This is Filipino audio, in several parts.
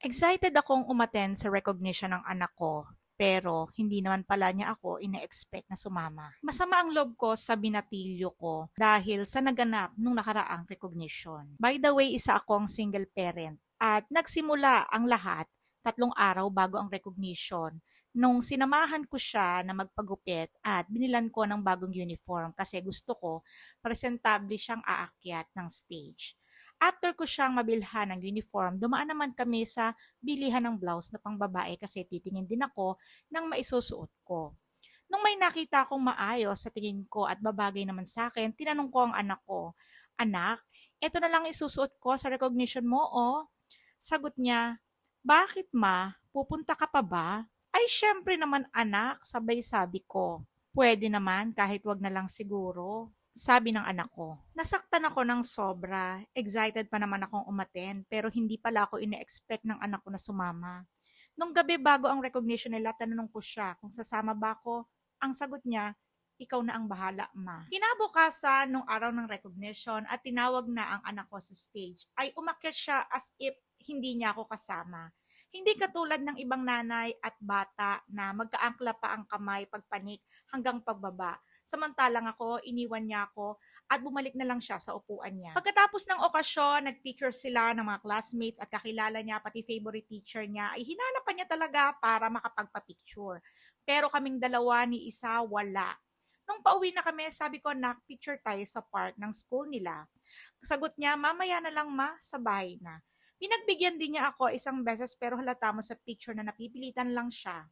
Excited akong umattend sa recognition ng anak ko, pero hindi naman pala niya ako ina-expect na sumama. Masama ang loob ko sa binatilyo ko dahil sa naganap nung nakaraang recognition. By the way, isa akong single parent at nagsimula ang lahat tatlong araw bago ang recognition nung sinamahan ko siya na magpagupit at binilan ko ng bagong uniform kasi gusto ko presentable siyang aakyat ng stage. After ko siyang mabilhan ng uniform, dumaan naman kami sa bilihan ng blouse na pangbabae kasi titingin din ako ng maisusuot ko. Nung may nakita akong maayos sa tingin ko at babagay naman sa akin, tinanong ko ang anak ko, Anak, eto na lang isusuot ko sa recognition mo, oh. Sagot niya, Bakit ma? Pupunta ka pa ba? Ay, syempre naman anak, sabay sabi ko. Pwede naman kahit wag na lang siguro. Sabi ng anak ko. Nasaktan ako ng sobra. Excited pa naman akong umaten pero hindi pala ako ine-expect ng anak ko na sumama. Nung gabi bago ang recognition nila, tanong ko siya kung sasama ba ako. Ang sagot niya, ikaw na ang bahala, ma. Kinabukasan nung araw ng recognition at tinawag na ang anak ko sa stage, ay umakyat siya as if hindi niya ako kasama. Hindi katulad ng ibang nanay at bata na magkaangkla pa ang kamay pagpanik hanggang pagbaba. Samantalang ako, iniwan niya ako at bumalik na lang siya sa upuan niya. Pagkatapos ng okasyon, nagpicture sila ng mga classmates at kakilala niya, pati favorite teacher niya, ay hinanap pa niya talaga para makapagpa-picture. Pero kaming dalawa ni isa, wala. Nung pauwi na kami, sabi ko, nak, picture tayo sa park ng school nila. Sagot niya, mamaya na lang ma, sa bahay na. Pinagbigyan din niya ako isang beses pero halata mo sa picture na napipilitan lang siya.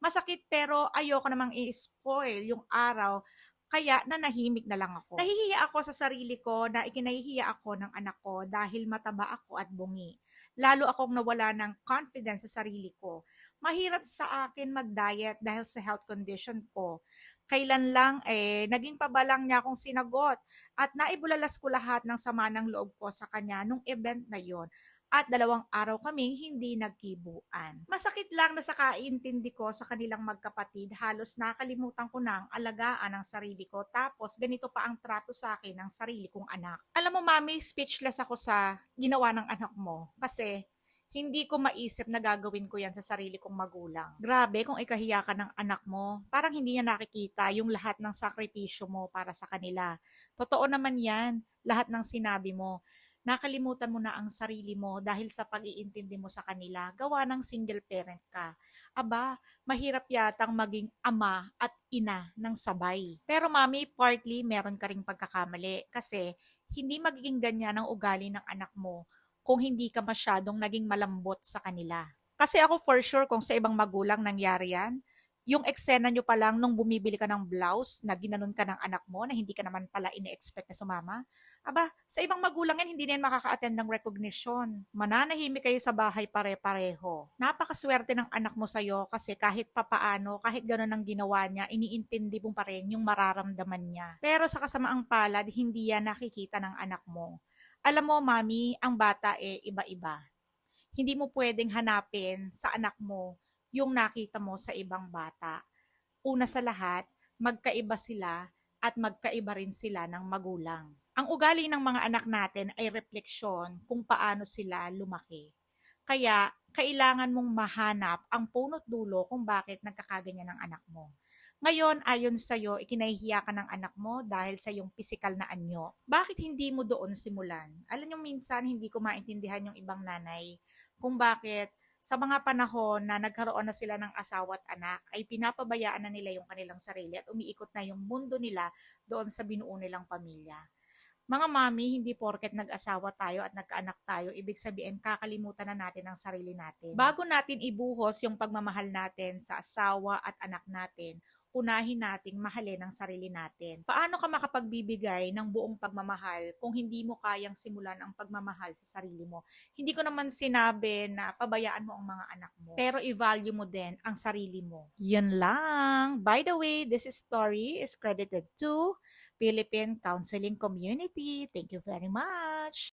Masakit pero ayoko namang i-spoil yung araw kaya nanahimik na lang ako. Nahihiya ako sa sarili ko na ikinahihiya ako ng anak ko dahil mataba ako at bungi. Lalo akong nawala ng confidence sa sarili ko. Mahirap sa akin mag-diet dahil sa health condition ko. Kailan lang eh, naging pabalang niya akong sinagot at naibulalas ko lahat ng sama ng loob ko sa kanya nung event na yon at dalawang araw kaming hindi nagkibuan. Masakit lang na sa kaintindi ko sa kanilang magkapatid, halos nakalimutan ko na ang alagaan ng sarili ko tapos ganito pa ang trato sa akin ng sarili kong anak. Alam mo mami, speechless ako sa ginawa ng anak mo kasi hindi ko maisip na gagawin ko yan sa sarili kong magulang. Grabe kung ikahiya ka ng anak mo, parang hindi niya nakikita yung lahat ng sakripisyo mo para sa kanila. Totoo naman yan, lahat ng sinabi mo nakalimutan mo na ang sarili mo dahil sa pag-iintindi mo sa kanila, gawa ng single parent ka. Aba, mahirap yatang maging ama at ina ng sabay. Pero mami, partly meron ka ring pagkakamali kasi hindi magiging ganyan ang ugali ng anak mo kung hindi ka masyadong naging malambot sa kanila. Kasi ako for sure kung sa ibang magulang nangyari yan, yung eksena nyo pa lang nung bumibili ka ng blouse na ginanon ka ng anak mo na hindi ka naman pala ine-expect na sumama, Aba, sa ibang magulang yan, hindi na yan makaka-attend ng recognition. Mananahimik kayo sa bahay pare-pareho. Napakaswerte ng anak mo sa'yo kasi kahit papaano, kahit gano'n ang ginawa niya, iniintindi mo pa rin yung mararamdaman niya. Pero sa kasamaang palad, hindi yan nakikita ng anak mo. Alam mo, mami, ang bata eh iba-iba. Hindi mo pwedeng hanapin sa anak mo yung nakita mo sa ibang bata. Una sa lahat, magkaiba sila at magkaiba rin sila ng magulang. Ang ugali ng mga anak natin ay refleksyon kung paano sila lumaki. Kaya, kailangan mong mahanap ang punot dulo kung bakit nagkakaganyan ng anak mo. Ngayon, ayon sa iyo, ikinahihiya ka ng anak mo dahil sa iyong pisikal na anyo. Bakit hindi mo doon simulan? Alam niyo, minsan hindi ko maintindihan yung ibang nanay kung bakit sa mga panahon na nagkaroon na sila ng asawa at anak, ay pinapabayaan na nila yung kanilang sarili at umiikot na yung mundo nila doon sa binuo nilang pamilya. Mga mami, hindi porket nag-asawa tayo at nagkaanak tayo, ibig sabihin kakalimutan na natin ang sarili natin. Bago natin ibuhos yung pagmamahal natin sa asawa at anak natin, unahin nating mahalin ang sarili natin. Paano ka makapagbibigay ng buong pagmamahal kung hindi mo kayang simulan ang pagmamahal sa sarili mo? Hindi ko naman sinabi na pabayaan mo ang mga anak mo, pero i-value mo din ang sarili mo. Yun lang. By the way, this story is credited to Philippine Counseling Community. Thank you very much.